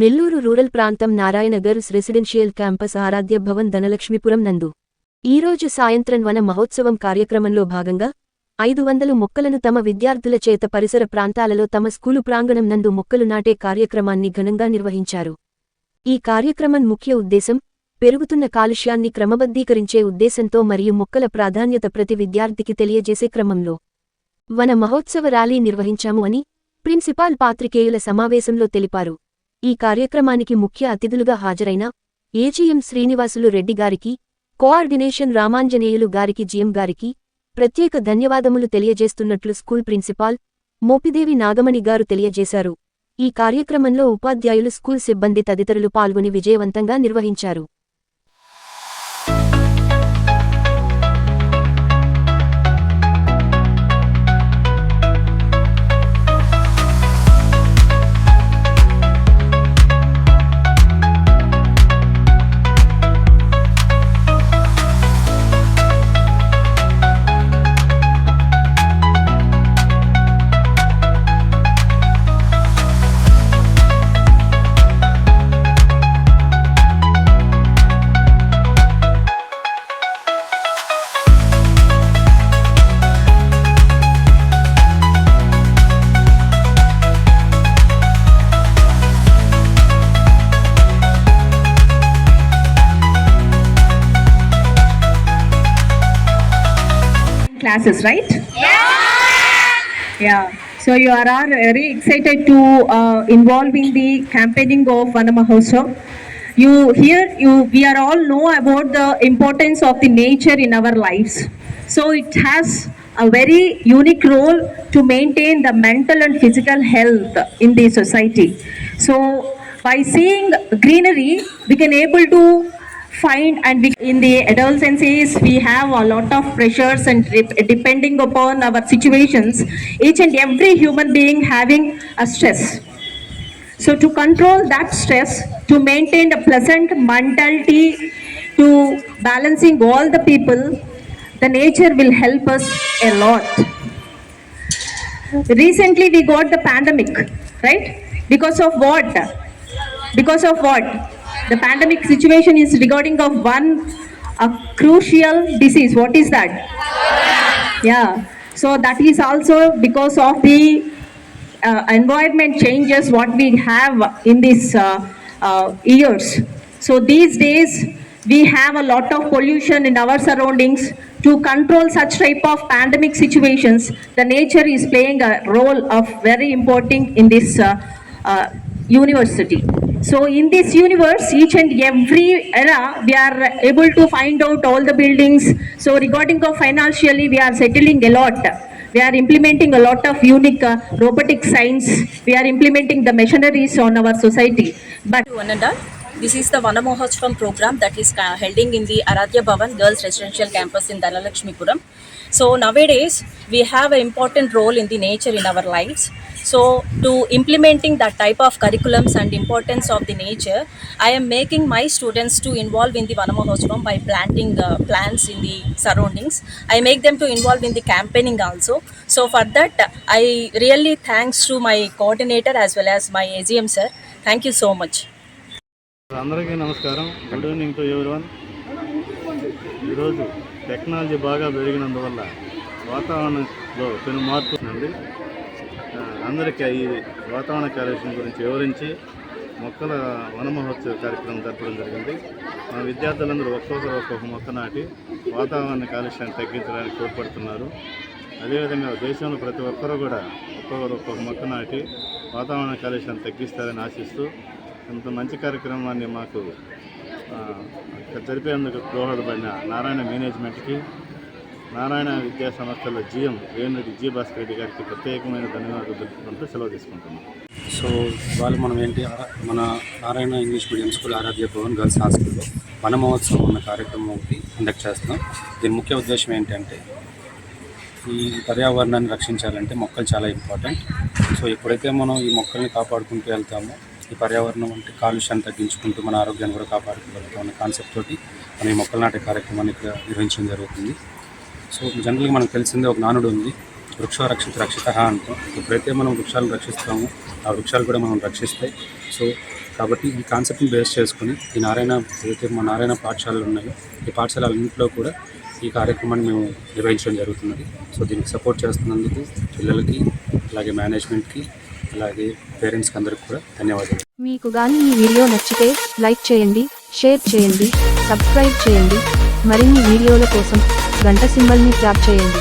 Nellore rural ప్రాంతం నారాయణగర్స్ residential campus ఆరాధ్య భవన్ ధనలక్ష్మీపురం నందు. ఈరోజు సాయంత్రం వన మహోత్సవం కార్యక్రమంలో భాగంగా ఐదు వందలు మొక్కలను తమ విద్యార్థుల చేత పరిసర ప్రాంతాలలో తమ స్కూలు ప్రాంగణం నందు మొక్కలు నాటే కార్యక్రమాన్ని ఘనంగా నిర్వహించారు. ఈ కార్యక్రమం ముఖ్య ఉద్దేశం పెరుగుతున్న కాలుష్యాన్ని క్రమబద్ధీకరించే ఉద్దేశంతో మరియు మొక్కల ప్రాధాన్యత ప్రతి విద్యార్థికి తెలియజేసే క్రమంలో వన మహోత్సవ ర్యాలీ నిర్వహించాము అని ప్రిన్సిపాల్ పాత్రికేయుల సమావేశంలో తెలిపారు. ఈ కార్యక్రమానికి ముఖ్య అతిథులుగా హాజరైన ఏజీఎం శ్రీనివాసులు రెడ్డి గారికి కోఆర్డినేషన్ రామాంజనేయులు గారికి జిఎం గారికి ప్రత్యేక ధన్యవాదములు తెలియజేస్తున్నట్లు స్కూల్ ప్రిన్సిపాల్ మోపిదేవి నాగమణి గారు తెలియజేశారు. ఈ కార్యక్రమంలో ఉపాధ్యాయులు స్కూల్ సిబ్బంది తదితరులు పాల్గొని విజయవంతంగా నిర్వహించారు. Classes, right? Yeah. Yeah. So you are all very excited to uh, involve in the campaigning of Vanamahotsav. You here you we are all know about the importance of the nature in our lives. So it has a very unique role to maintain the mental and physical health in the society. So by seeing greenery, we can able to find and we, in the adolescences we have a lot of pressures and depending upon our situations each and every human being having a stress. So to control that stress to maintain a pleasant mentality to balancing all the people the nature will help us a lot. Recently we got the pandemic right? Because of what? Because of what the pandemic situation is regarding of one a crucial disease. What is that? Yeah. So that is also because of the uh, environment changes what we have in these uh, uh, years. So these days we have a lot of pollution in our surroundings. To control such type of pandemic situations the nature is playing a role of very important in this uh, uh, university so in this universe each and every era we are able to find out all the buildings. So regarding of financially we are settling a lot. We are implementing a lot of unique uh, robotic science. We are implementing the machineries on our society. But one and all. This is the Vanamohotsvam program that is holding in the Aradhya Bhavan Girls Residential Campus in Dhanalakshmipuram. So nowadays we have an important role in the nature in our lives. So to implementing that type of curriculums and importance of the nature, I am making my students to involve in the Vanamohotsvam by planting uh, plants in the surroundings. I make them to involve in the campaigning also. So for that, I really thanks to my coordinator as well as my AGM sir. Thank you so much. అందరికీ నమస్కారం. Good evening to one ఈరోజు technology బాగా పెరిగినందువల్ల వాతావరణంలో పెను మార్పు ఉంది అందరికీ ఈ వాతావరణ కాలుష్యం గురించి వివరించి మొక్కల వనమహోత్సవ కార్యక్రమం జరపడం జరిగింది. మా విద్యార్థులందరూ ఒక్కొక్కరు ఒక్కొక్క మొక్క నాటి వాతావరణ కాలుష్యాన్ని తగ్గించడానికి తోడ్పడుతున్నారు. అదేవిధంగా దేశంలో ప్రతి ఒక్కరూ కూడా ఒక్కొక్కరు ఒక్కొక్క మొక్క నాటి వాతావరణ కాలుష్యాన్ని తగ్గిస్తారని ఆశిస్తూ ఇంత మంచి కార్యక్రమాన్ని మాకు జరిపేందుకు దోహదపడిన నారాయణ మేనేజ్మెంట్కి నారాయణ విద్యా సంస్థల జిఎం వేణుడి జి భాస్కర్ రెడ్డి గారికి ప్రత్యేకమైన ధన్యవాదాలు తెలుపుకుంటూ సెలవు తీసుకుంటున్నాం. సో వాళ్ళు మనం ఏంటి మన Narayana English medium school Aradhya Bhavan girls హాస్టల్లో వన మహోత్సవం అన్న కార్యక్రమం ఒకటి కండక్ట్ చేస్తున్నాం. దీని ముఖ్య ఉద్దేశం ఏంటంటే ఈ పర్యావరణాన్ని రక్షించాలంటే మొక్కలు చాలా ఇంపార్టెంట్. సో ఎప్పుడైతే మనం ఈ మొక్కల్ని కాపాడుకుంటూ వెళ్తామో ఈ పర్యావరణం అంటే కాలుష్యాన్ని తగ్గించుకుంటూ మన ఆరోగ్యాన్ని కూడా కాపాడుకోగలుగుతాం అనే కాన్సెప్ట్ తోటి మనం ఈ మొక్కలు నాటే కార్యక్రమాన్ని ఇక్కడ నిర్వహించడం జరుగుతుంది. సో జనరల్గా మనకు తెలిసిందే ఒక నానుడు ఉంది. వృక్ష రక్షిత రక్షిత అంటాం. ఎప్పుడైతే మనం వృక్షాలను రక్షిస్తామో ఆ వృక్షాలు కూడా మనం రక్షిస్తాయి. సో కాబట్టి ఈ కాన్సెప్ట్ని బేస్ చేసుకుని ఈ నారాయణ ఏదైతే మా నారాయణ పాఠశాలలు ఉన్నాయో ఈ పాఠశాలన్నింటిలో కూడా ఈ కార్యక్రమాన్ని మేము నిర్వహించడం జరుగుతున్నది. సో దీనికి సపోర్ట్ చేస్తున్నందుకు పిల్లలకి అలాగే మేనేజ్మెంట్కి అలాగే పేరెంట్స్కి అందరికి కూడా ధన్యవాదాలు. మీకు కానీ ఈ వీడియో నచ్చితే లైక్ చేయండి షేర్ చేయండి సబ్స్క్రైబ్ చేయండి. మరిన్ని వీడియోల కోసం గంట సింబల్ని ట్యాప్ చేయండి.